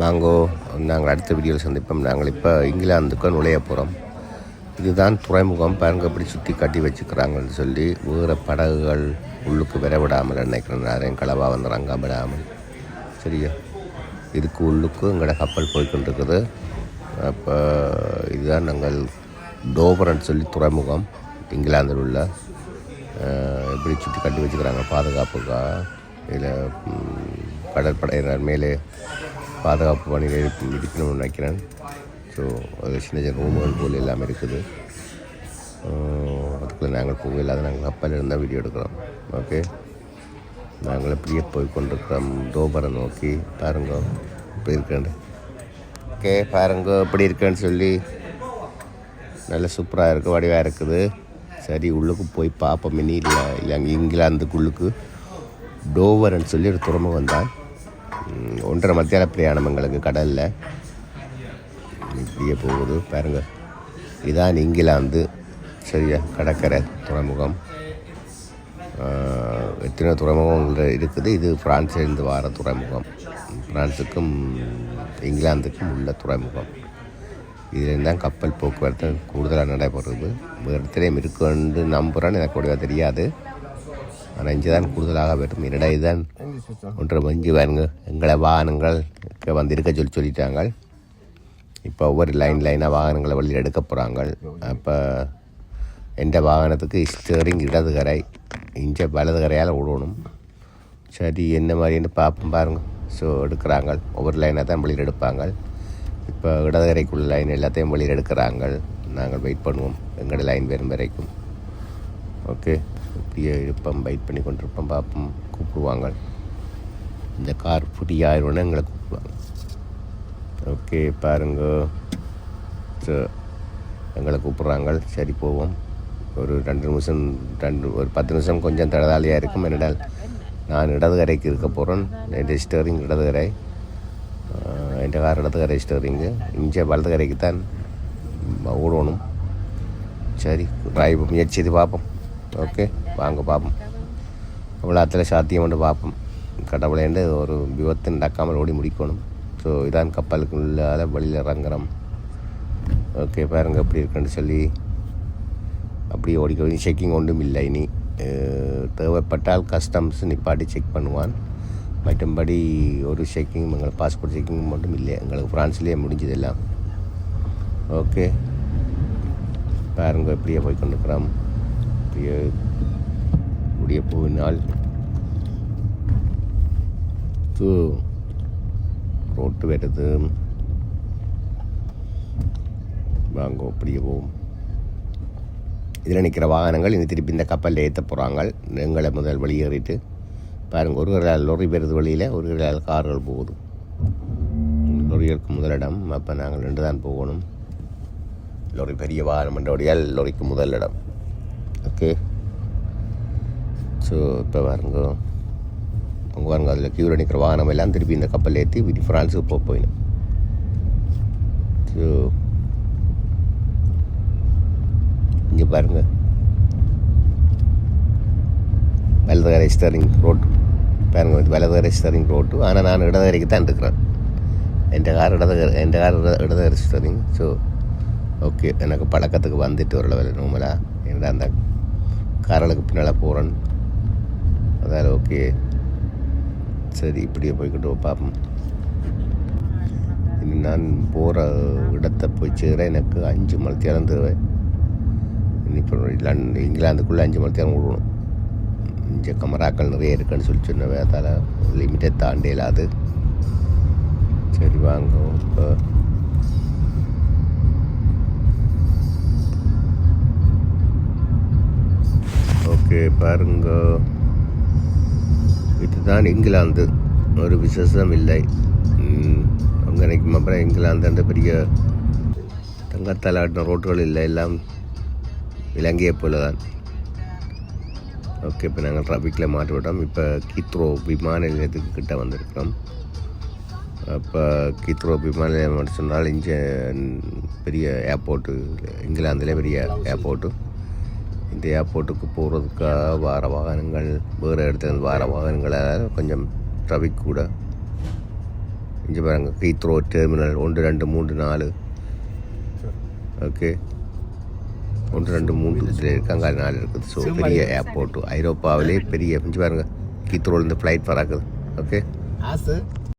Mango நாங்கள் அடுத்த வீடியோவில் சந்திப்போம். நாங்கள் இப்போ இங்கிலாந்துக்கு நுழைய போகிறோம் இதுதான் துறைமுகம். பாருங்க எப்படி சுற்றி கட்டி வச்சுக்கிறாங்கன்னு சொல்லி வேறு படகுகள் உள்ளுக்கு வர விடாமல் நினைக்கிறேன் யாரையும் களவாக வந்துடுறாங்க விடாமல் சரியா? இதுக்கு உள்ளுக்கு எங்களோட கப்பல் போய்க்கொண்டிருக்குது அப்போ இதுதான் நாங்கள் டோபரன் சொல்லி துறைமுகம். இங்கிலாந்தில் உள்ள எப்படி இப்படி சுற்றி கட்டி வச்சுக்கிறாங்க. பாதுகாப்புக்காக இதில் கடற்படையினர் மேலே பாதுகாப்பு பணிகள் இருக்கணும்னு நினைக்கிறேன். ஸோ அது சின்ன சின்ன ரூம்கள் போல் எல்லாமே இருக்குது. அதுக்குள்ளே நாங்கள் போகலாத நாங்கள் கப்பல் இருந்தால் வீடியோ எடுக்கிறோம். ஓகே நாங்கள் இப்படியே போய் கொண்டிருக்கிறோம். தோபரை நோக்கி. பாருங்க இப்படி இருக்கேன் ஓகே பாருங்க இப்படி இருக்கேன்னு சொல்லி. நல்ல சூப்பராக இருக்குது வடிவாக இருக்குது. சரி உள்ளுக்கு போய் பார்ப்போம். மினி இல்லை இல்லை அங்கே இங்கிலாந்துக்குள்ளுக்கு. டோவர்னு சொல்லி ஒரு துறமுகம் தான். ஒன்றரை மத்தியான பிரயாணம் எங்களுக்கு கடலில். இப்படியே போகுது. பாருங்க. இதான் இங்கிலாந்து. சரியா? கடற்கரை துறைமுகம். எத்தனை துறைமுகங்கள் இருக்குது. இது பிரான்சிலிருந்து வர துறைமுகம். பிரான்ஸுக்கும் இங்கிலாந்துக்கும் உள்ள துறைமுகம். இதில் தான் கப்பல் போக்குவரத்து கூடுதலாக நடைபெறுது. வேறு இடத்துலையும் இருக்குன்னு நம்புகிறேன்னு எனக்கு கூட தெரியாது. ஆனால் இங்கே தான் கூடுதலாக வேண்டும். என்னடா இதுதான் ஒன்று மஞ்சு பாருங்க எங்களை வாகனங்கள் இங்க வந்து இருக்க சொல்லி சொல்லிட்டாங்க. இப்போ ஒவ்வொரு லைன் லைனாக வாகனங்களை வழியில் எடுக்க போகிறாங்க அப்போ எந்த வாகனத்துக்கு ஸ்டேரிங் இடது கரை இஞ்ச வலது கரையால் விடணும் சரி என்ன மாதிரின்னு பார்ப்போம் பாருங்க. ஸோ எடுக்கிறாங்க. ஒவ்வொரு லைனாக தான் வழியில் எடுப்பாங்க. இப்போ இடதுகரைக்குள்ள லைன் எல்லாத்தையும் வழியில் எடுக்கிறாங்க. நாங்கள் வெயிட் பண்ணுவோம். எங்களோட லைன் வரும் வரைக்கும். ஓகே இப்படியே இருப்போம் வெயிட் பண்ணி கொண்டிருப்போம் பார்ப்போம் கூப்பிடுவாங்க. இந்த கார் ஃப்ரீ ஆயிரம்னா எங்களை கூப்பிடுவாங்க. ஓகே பாருங்க. எங்களை கூப்பிட்றாங்க. சரி போவோம். ஒரு ரெண்டு நிமிஷம் ரெண்டு ஒரு பத்து நிமிஷம் கொஞ்சம் தடதாளியாக இருக்கும். என்னடால் நான் இடதுகரைக்கு இருக்க போகிறேன் என் ஸ்டேரிங் இடதுகரை. ஆஹ், என் கார் இடதுகரை ஸ்டேரிங்கு இங்கே வலதுகரைக்கு தான் ஓடணும். சரி டிரைவ் முயற்சி செய்து பார்ப்போம். ஓகே வாங்க பார்ப்போம் அவ்வளோத்தில் சாத்தியம் வந்து பார்ப்போம் கடவுளேண்டு ஒரு விபத்து நடக்காமல் ஓடி முடிக்கணும் ஸோ இதான் கப்பலுக்கு உள்ளால வழியில் இறங்குறோம் ஓகே பாருங்கள் எப்படி இருக்குன்னு சொல்லி அப்படியே ஓடிக்க செக்கிங் ஒன்றும் இல்லை இனி தேவைப்பட்டால் கஸ்டம்ஸ் நிப்பாட்டி செக் பண்ணுவான் மற்றும்படி ஒரு செக்கிங் எங்களுக்கு பாஸ்போர்ட் செக்கிங் மட்டும் இல்லை எங்களுக்கு ஃப்ரான்ஸ்லேயே முடிஞ்சது எல்லாம் ஓகே பாருங்க எப்படியே போய் கொண்டுக்கிறோம் இப்படியே முடிய போவினால் ஸோ ரோட்டு வருது வாங்கோ அப்படியே போவோம். இதில் நிற்கிற வாகனங்கள் இனி திருப்பி இந்த கப்பலில் ஏற்ற போகிறாங்க எங்களை முதல் வெளியேறிட்டு பாருங்கள் ஒரு ஒரு லொரி பெறுது வழியில் ஒரு ஒரு கார்கள் போகுது. லொரிகளுக்கு முதலிடம் அப்போ நாங்கள் ரெண்டு தான் போகணும். லொரி பெரிய வாகனம் என்றபடியால் லொரிக்கு முதலிடம் ஓகே. ஸோ இப்போ பாருங்க அவங்க பாருங்க அதில் கியூவில் நிற்கிற வாகனம் எல்லாம் திருப்பி இந்த கப்பல் ஏற்றி விதி ஃப்ரான்ஸுக்கு போக போயிடும் ஸோ இங்கே பாருங்க வலதுகரை ஸ்டரிங் ரோட்டு பாருங்க இது வலதுகரை ஸ்டரிங் ரோட்டு ஆனால் நான் இடதுகரைக்கு தான் இருக்கிறேன் என் கார் இடதுகரை என் கார் இட- இடதுகரை ஸ்டரிங் ஸோ ஓகே எனக்கு பழக்கத்துக்கு வந்துட்டு ஒரு லெவல் நோமலாக என்னடா அந்த காரலுக்கு பின்னால் போகிறேன் அதால் ஓகே சரி இப்படியே போய்கிட்டு பார்ப்போம் இனி நான் போகிற இடத்தை போய் சேர எனக்கு அஞ்சு மணி நேரம் தேவை. இனி இப்போ லண்டன் இங்கிலாந்துக்குள்ளே அஞ்சு மணி நேரம் விடணும். இங்கே கமராக்கள் நிறைய இருக்குன்னு சொல்லி சொன்னவே அதால் லிமிட்டை தாண்டி இல்லாது சரி வாங்க இப்போ ஓகே பாருங்க. இதுதான் இங்கிலாந்து. ஒரு விசேஷம் இல்லை. அவங்க நினைக்கும் அப்புறம் இங்கிலாந்து அந்த பெரிய தங்கத்தால் ஆட்டின ரோட்டுகள் இல்லை. எல்லாம் விலங்கிய போல தான் ஓகே இப்போ நாங்கள் டிராஃபிக்கில் மாட்டிவிட்டோம். இப்போ கீத்ரோ விமான நிலையத்துக்கு கிட்ட வந்திருக்கிறோம். அப்போ கீத்ரோ விமான நிலையம் சொன்னால் இங்கே பெரிய ஏர்போர்ட்டு இங்கிலாந்தில் பெரிய ஏர்போர்ட்டு இந்த ஏர்போர்ட்டுக்கு போகிறதுக்காக வார வாகனங்கள் வேறு இடத்துல இருந்து வார வாகனங்களால் கொஞ்சம் டிராஃபிக் கூட. இங்கே பாருங்க ஹீத்ரோ டெர்மினல் ஒன்று ரெண்டு மூன்று நாலு. ஓகே ஒன்று ரெண்டு மூன்று இதில் இருக்காங்க நாலு இருக்குது. ஸோ பெரிய ஏர்போர்ட்டு ஐரோப்பாவிலே பெரிய இங்கே பாருங்க ஹீத்ரோலேருந்து ஃப்ளைட் பறக்குது ஓகே